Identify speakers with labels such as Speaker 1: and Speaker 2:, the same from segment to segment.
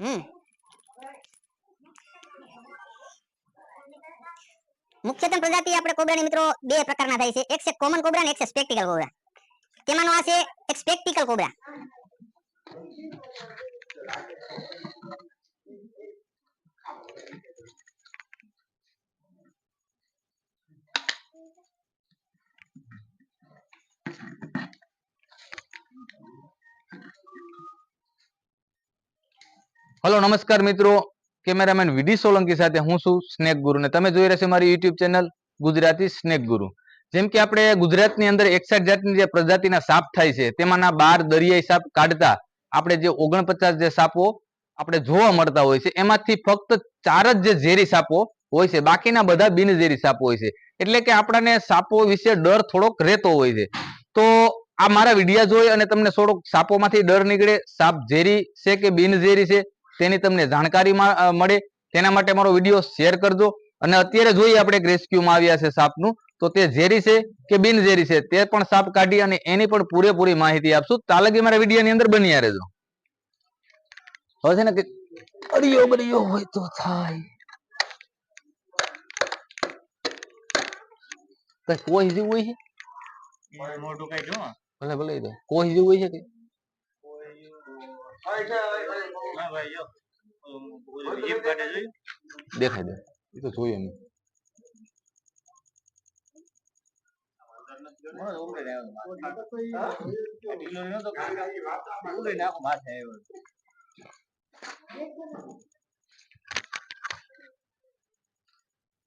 Speaker 1: હમ મુખ્યત્વે પ્રજાતિ આપણે કોબરાની મિત્રો બે પ્રકારના થાય છે. એક છે કોમન કોબરા અને એક છે સ્પેક્ટિકલ કોબરા તેમાંનો આ છે એક સ્પેક્ટિકલ કોબરા
Speaker 2: હલો, નમસ્કાર મિત્રો. કેમેરામેન વિડી સોલંકી સાથે હું છું સ્નેક ગુરુ ને તમે જોઈ રહ્યા છો મારી યુટ્યુબ ચેનલ ગુજરાતી સ્નેક ગુરુ. જેમ કે આપણે ગુજરાતની અંદર એકસઠ જાતની જે પ્રજાતિના સાપ થાય છે, તેમાંના બાર દરિયાઈ સાપ કાઢતા આપણે જે ઓગણપચાસ જે સાપો આપણે જોવા મળતા હોય છે, એમાંથી ફક્ત ચાર જ જે ઝેરી સાપો હોય છે, બાકીના બધા બિનઝેરી સાપો હોય છે. એટલે કે આપણને સાપો વિશે ડર થોડોક રહેતો હોય છે. તો આ મારા વિડીયા જોઈ અને તમને થોડોક સાપોમાંથી ડર નીકળે, સાપ ઝેરી છે કે બિનઝેરી છે? તેની તમને જાણકારી મળે. તેના માટે મારો વીડિયો શેર કરજો. અને અત્યારે જોઈએ આપણે એક રેસ્ક્યુમાં આવ્યા છે સાપનું. તો તે ઝેરી છે કે બિનઝેરી છે તે પણ સાપ કાઢી અને એની પણ પૂરેપૂરી માહિતી આપશું. તાલગી મારા વિડીયોની અંદર બન્યા રહેજો. હવે છે ને કે અડિયો બડિયો હોય તો થાય. કઈ કોઈ જેવું હોય છે?
Speaker 3: મોટું કઈ જો
Speaker 2: ભલે ભલે કોઈ જેવું હોય છે કે?
Speaker 3: હા ભાઈ જો ઓલી જીપ કાઢે જોયું
Speaker 2: દેખાય દે એ તો જોઈએ મેં
Speaker 3: મને ઉમરે આવ્યો ઢીલો નતો ઉમરે નાખો માથે આવ્યો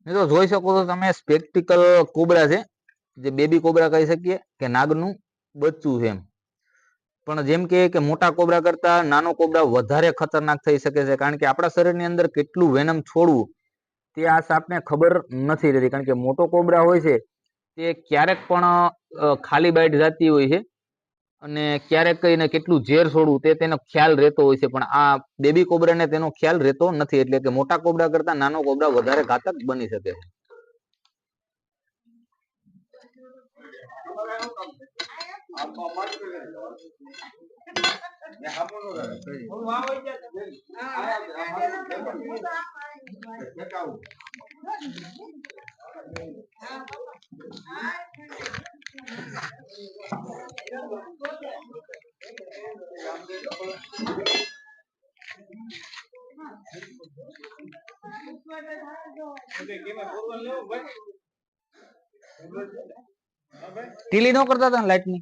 Speaker 2: એ તો જોઈ શકો છો તમે સ્પેક્ટિકલ કોબરા છે, જે બેબી કોબરા કહી શકીએ કે નાગનું બચ્ચું છે એમ. પણ જેમ કે મોટા કોબરા કરતા નાનો કોબરા વધારે ખતરનાક થઈ શકે છે. કારણ કે આપણા શરીરની અંદર કેટલું વેનમ છોડવું તે આ સાપને ખબર નથી રહેતી. કારણ કે મોટો કોબરા હોય છે તે ક્યારેક પણ ખાલી બાઈટ જાતી હોય છે અને ક્યારેક કહીને કેટલું ઝેર છોડવું તે તેનો ખ્યાલ રહેતો હોય છે. પણ આ બેબી કોબરાને તેનો ખ્યાલ રહેતો નથી. એટલે કે મોટા કોબરા કરતા નાનો કોબરા વધારે ઘાતક બની શકે છે. ટીલી નો કરતા હતા લાઈટની?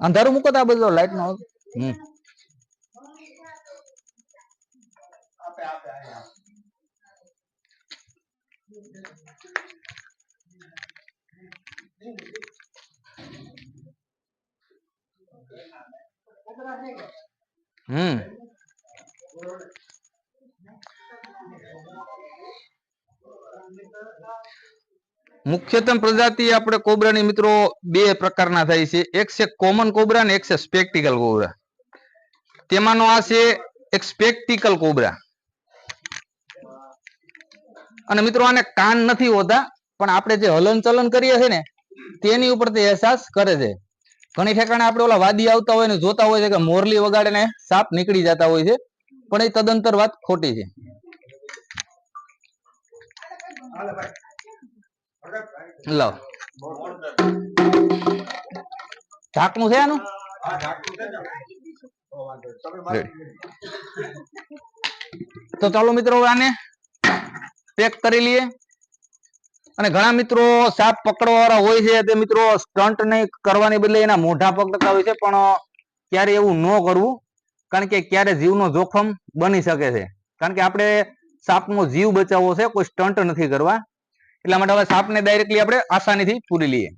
Speaker 2: અંધારું મૂકો તો આ બધું લાઈટ નો. હમ. હમ. મુખ્યત્વે પ્રજાતિ આપણે કોબરાની મિત્રો બે પ્રકારના થાય છે. એક છે કોમન કોબરા અને એક છે સ્પેક્ટિકલ કોબરા તેમાંનો આ છે એક સ્પેક્ટિકલ કોબરા અને મિત્રો આને કાન નથી હોતા, પણ આપણે જે હલન ચલન કરીએ છીએ ને, તેની ઉપર તે અહેસાસ કરે છે. ઘણી ઠેકાણે આપણે ઓલા વાદી આવતા હોય ને, જોતા હોય છે કે મોરલી વગાડે ને સાપ નીકળી જતા હોય છે, પણ એ તદંતર વાત ખોટી છે. લાવ ઢાંકણું છે આનું? તો ચાલો મિત્રો આને પેક કરી લઈએ. અને ઘણા મિત્રો સાપ પકડવા વાળા હોય છે તે મિત્રો સ્ટન્ટ નહીં કરવાની બદલે એના મોઢા પકડતા હોય છે, પણ ક્યારે એવું ન કરવું, કારણ કે ક્યારે જીવનો જોખમ બની શકે છે. કારણ કે આપણે સાપનો જીવ બચાવવો છે, કોઈ સ્ટન્ટ નથી કરવા. એટલા માટે હવે સાપને ડાયરેક્ટલી આપણે આસાનીથી પૂરી લઈએ.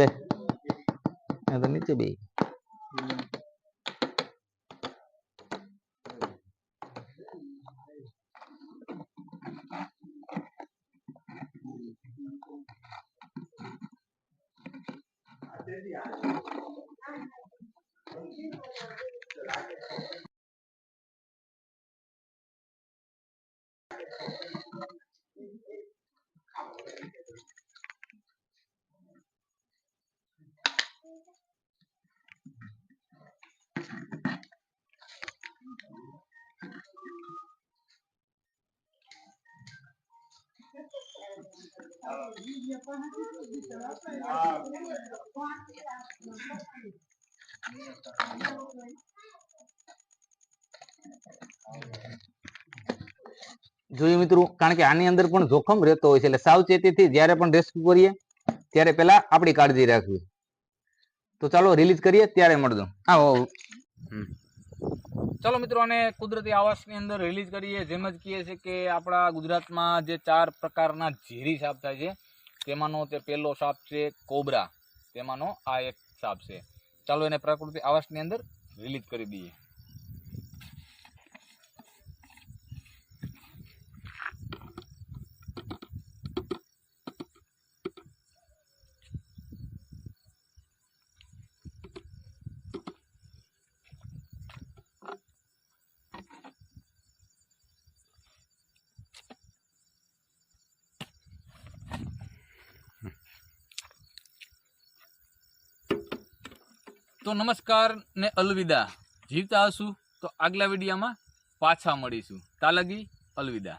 Speaker 2: લે. આ તો નીચે બે જોયું મિત્રો, કારણ કે આની અંદર પણ જોખમ રહેતો હોય છે, એટલે સાવચેતીથી જ્યારે પણ રેસ્ક્યુ કરીએ ત્યારે પહેલા આપણી કાળજી રાખવી. તો ચાલો રિલીઝ કરીએ, ત્યારે મળજો. હા ચાલો મિત્રો અને કુદરતી આવાસની અંદર રિલીઝ કરીએ. જેમ જ કહીએ છે કે આપણા ગુજરાતમાં જે ચાર પ્રકારના ઝેરી સાપ થાય છે, તેમાંનો તે પહેલો સાપ છે કોબરા. તેમાંનો આ એક સાપ છે. ચાલો એને પ્રકૃતિ આવાસની અંદર રિલીઝ કરી દઈએ. તો નમસ્કાર ને અલવિદા. જીવતા હશું તો આગલા વિડીયામાં પાછા મળીશું. તાલગી અલવિદા.